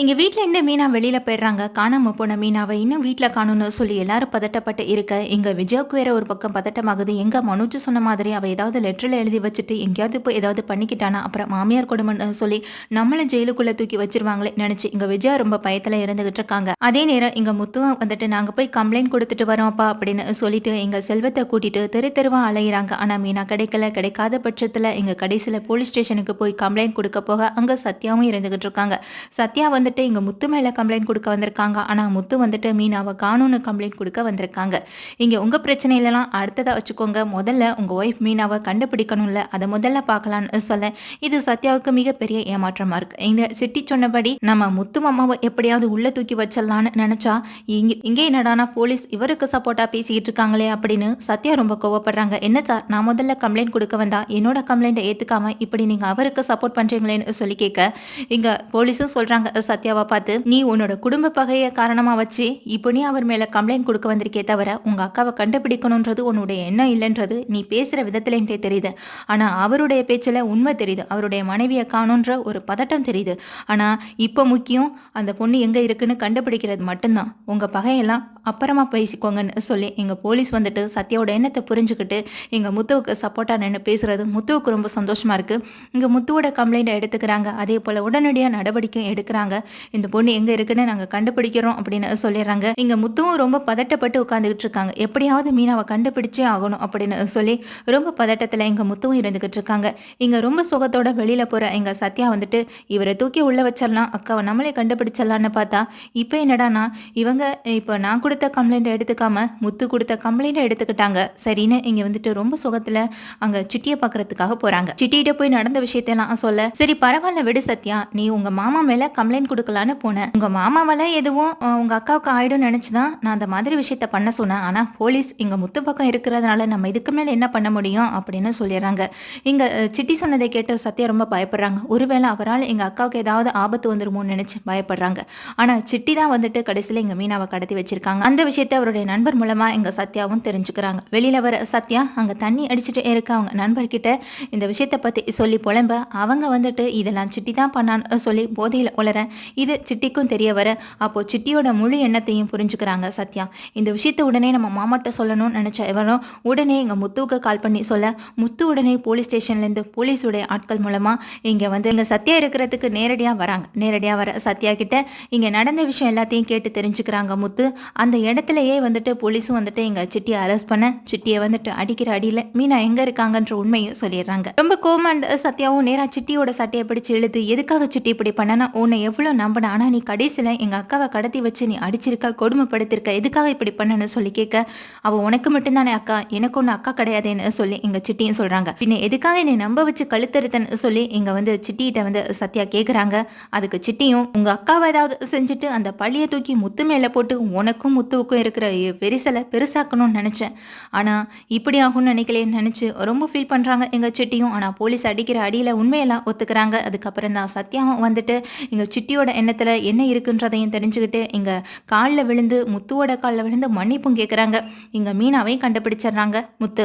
எங்கள் வீட்டிலேருந்து இருந்து மீனா வெளியில் போயிடுறாங்க. காணாம போன மீனாவை இன்னும் வீட்டில் காணும்னு சொல்லி எல்லாரும் பதட்டப்பட்டு இருக்க. எங்கள் விஜயாவுக்கு வேற ஒரு பக்கம் பதட்டமாகுது. எங்கள் மனோஜ் சொன்ன மாதிரி அவள் ஏதாவது லெட்டரில் எழுதி வச்சுட்டு எங்கேயாவது போய் ஏதாவது பண்ணிக்கிட்டானா? அப்புறம் மாமியார் கொடுமைன்னு சொல்லி நம்மளை ஜெயிலுக்குள்ளே தூக்கி வச்சிருவாங்களே நினச்சி இங்கே விஜயா ரொம்ப பயத்தில் இருந்துகிட்டு இருக்காங்க. அதே நேரம் இங்கே முத்துவம் வந்துட்டு நாங்கள் போய் கம்ப்ளைண்ட் கொடுத்துட்டு வரோம்ப்பா அப்படின்னு சொல்லிட்டு எங்கள் செல்வத்தை கூட்டிட்டு தெரு தெருவாக அலையிறாங்க. ஆனால் மீனா கிடைக்கல. கிடைக்காத பட்சத்தில் எங்கள் கடைசியில் போலீஸ் ஸ்டேஷனுக்கு போய் கம்ப்ளைண்ட் கொடுக்க போக அங்கே சத்யாவும் இருந்துகிட்டு இருக்காங்க. சத்யா வந்து வந்துட்டு இங்கே முத்து மேலே கம்ப்ளைண்ட் கொடுக்க வந்திருக்காங்க. ஆனால் முத்து வந்துட்டு மீனாவை காணும்னு கம்ப்ளைண்ட் கொடுக்க வந்திருக்காங்க. இங்கே உங்கள் பிரச்சனையிலலாம் அடுத்ததாக வச்சுக்கோங்க. முதல்ல உங்கள் ஒய்ஃப் மீனாவை கண்டுபிடிக்கணும்ல. அதை முதல்ல பார்க்கலான்னு சொல்ல இது சத்யாவுக்கு மிகப்பெரிய ஏமாற்றமாக இருக்கு. இந்த சிட்டி சொன்னபடி நம்ம முத்து மாமாவை எப்படியாவது உள்ள தூக்கி வச்சிடலான்னு நினச்சா இங்கே இங்கே என்னடானா போலீஸ் இவருக்கு சப்போர்ட்டாக பேசிக்கிட்டு இருக்காங்களே அப்படின்னு சத்யா ரொம்ப கோவப்படுறாங்க. என்ன சார் நான் முதல்ல கம்ப்ளைண்ட் கொடுக்க வந்தா என்னோட கம்ப்ளைண்ட்டை ஏற்றுக்காம இப்படி நீங்கள் அவருக்கு சப்போர்ட் பண்ணுறீங்களேன்னு சொல்லி கேட்க இங்கே போலீஸும் சொல்கிறாங்க சத்யாவை பார்த்து நீ உன்னோட குடும்ப பகைய காரணமா வச்சு இப்போ நீ அவர் மேல கம்ப்ளைண்ட் கொடுக்க வந்திருக்கே தவிர உங்க அக்காவை கண்டுபிடிக்கணும்ன்றது உன்னுடைய எண்ணம் இல்லைன்றது நீ பேசுற விதத்துல தெரியுது. ஆனா அவருடைய பேச்சுல உண்மை தெரியுது. அவருடைய மனைவியை காணுன்ற ஒரு பதட்டம் தெரியுது. ஆனா இப்போ முக்கியம் அந்த பொண்ணு எங்க இருக்குன்னு கண்டுபிடிக்கிறது மட்டும்தான். உங்க பகையெல்லாம் அப்புறமா பேசிக்கோங்கன்னு சொல்லி எங்க போலீஸ் வந்துட்டு சத்யாவோட எண்ணத்தை புரிஞ்சுக்கிட்டு எங்க முத்துவுக்கு சப்போர்ட்டா நின்று பேசுறது முத்துவுக்கு ரொம்ப சந்தோஷமா இருக்கு. இங்க முத்துவோட கம்ப்ளைண்ட் எடுத்துக்கிறாங்க. அதே போல உடனடியாக நடவடிக்கை எடுக்கிறாங்க. இந்த பொண்ணு எங்க இருக்குன்னு நாங்க கண்டுபிடிக்கிறோம் அப்படின்னு சொல்லிடுறாங்க. இங்க முத்துவும் ரொம்ப பதட்டப்பட்டு உட்காந்துக்கிட்டு இருக்காங்க. எப்படியாவது மீனாவை கண்டுபிடிச்சே ஆகணும் அப்படின்னு சொல்லி ரொம்ப பதட்டத்துல எங்க முத்துவும் இருந்துகிட்டு இருக்காங்க. இங்க ரொம்ப சுகத்தோட வெளியில போற எங்க சத்யா வந்துட்டு இவரை தூக்கி உள்ள வச்சிடலாம். அக்காவை நம்மளே கண்டுபிடிச்சிடலான்னு பார்த்தா இப்போ என்னடானா இவங்க இப்போ நான் கொடுத்த கம்ப்ளைண்ட் எடுத்துக்காம முத்து கொடுத்த கம்ப்ளைண்ட் எடுத்துக்கிட்டாங்க. சரின்னு இங்க வந்துட்டு ரொம்ப சுகத்துல அங்க சிட்டியை பாக்குறதுக்காக போறாங்க. சிட்டிகிட்ட போய் நடந்த விஷயத்தெல்லாம் சொல்ல சரி பரவாயில்ல விடு சத்யா. நீ உங்க மாமா மேல கம்ப்ளைண்ட் கொடுக்கலான்னு போனேன். உங்க மாமாவால எதுவும் உங்க அக்காவுக்கு ஆயிடும் நினைச்சுதான் நான் அந்த மாதிரி விஷயத்த பண்ண சொன்னேன். ஆனா போலீஸ் இங்க முத்து பக்கம் இருக்கிறதுனால நம்ம இதுக்கு மேல என்ன பண்ண முடியும் அப்படின்னு சொல்லிடுறாங்க. இங்க சிட்டி சொன்னதை கேட்டு சத்யா ரொம்ப பயப்படுறாங்க. ஒருவேளை அவரால் எங்க அக்காவுக்கு ஏதாவது ஆபத்து வந்துருமோன்னு நினைச்சு பயப்படுறாங்க. ஆனா சிட்டி தான் வந்துட்டு கடைசியில எங்க மீனாவை கடத்தி வச்சிருக்காங்க. அந்த விஷயத்த அவருடைய நண்பர் மூலமா எங்க சத்யாவும் தெரிஞ்சுக்கிறாங்க. வெளியில வர சத்யா அங்க தண்ணி அடிச்சுட்டு இருக்க. அவங்க நண்பர்கிட்ட இந்த விஷயத்த பத்தி சொல்லி புலம்ப. அவங்க வந்துட்டு இதெல்லாம் சிட்டி தான் பண்ணான்னு சொல்லி போதையில உளற இது சிட்டிக்கும் தெரிய வர. அப்போ சிட்டியோட முழு எண்ணத்தையும் புரிஞ்சுக்கிறாங்க சத்யா. இந்த விஷயத்த உடனே நம்ம மாமாட்ட சொல்லணும்னு நினைச்ச இவரும் உடனே எங்க முத்துவுக்கு கால் பண்ணி சொல்ல முத்து உடனே போலீஸ் ஸ்டேஷன்லேருந்து போலீஸுடைய ஆட்கள் மூலமா இங்க வந்து இங்க சத்யா இருக்கிறதுக்கு நேரடியா வராங்க. நேரடியா வர சத்யா கிட்ட இங்க நடந்த விஷயம் எல்லாத்தையும் கேட்டு தெரிஞ்சுக்கிறாங்க முத்து. அந்த இடத்துலயே வந்துட்டு போலீஸும் வந்துட்டு எங்க சிட்டியை அரெஸ்ட் பண்ண சிட்டியை வந்துட்டு அடிக்கிற அடியில மீனா எங்க இருக்காங்கன்ற உண்மையை சொல்லிடுறாங்க. ரொம்ப கோமா சத்யாவும் நேரா சிட்டியோட சட்டையை பிடிச்சு எழுது எதுக்காக சிட்டி இப்படி பண்ணனா? உன்னை எவ்வளவு நம்பின ஆனா நீ கடைசியில எங்க அக்காவை கடத்தி வச்சு நீ அடிச்சிருக்க கொடுமைப்படுத்திருக்க எதுக்காக இப்படி பண்ணனு சொல்லி கேட்க அவ உனக்கு மட்டும்தானே அக்கா எனக்கு ஒண்ணு அக்கா கிடையாதுன்னு சொல்லி எங்க சிட்டியும் சொல்றாங்க. பின்ன எதுக்காக என்னை நம்ப வச்சு கழுத்தறுத்தன்னு சொல்லி இங்க வந்து சிட்டிகிட்ட வந்து சத்யா கேக்குறாங்க. அதுக்கு சிட்டியும் உங்க அக்காவை ஏதாவது செஞ்சுட்டு அந்த பள்ளியை தூக்கி முத்து மேல போட்டு உனக்கும் முத்துவுக்கும் இருக்கிற பெரிசலை பெருசாக்கணும்னு நினைச்சேன். ஆனா இப்படி ஆகும்னு நினைக்கலேன்னு நினைச்சு ரொம்ப ஃபீல் பண்றாங்க எங்க சிட்டியும். ஆனா போலீஸ் அடிக்கிற அடியில உண்மையெல்லாம் ஒத்துக்கிறாங்க. அதுக்கப்புறம் தான் சத்யாவும் வந்துட்டு எங்க சிட்டியோட எண்ணத்துல என்ன இருக்குன்றதையும் தெரிஞ்சுக்கிட்டு இங்க காலில் விழுந்து முத்துவோட காலில் விழுந்து மன்னிப்பும் கேட்குறாங்க இங்க மீனாவையும் கண்டுபிடிச்சிடுறாங்க முத்து.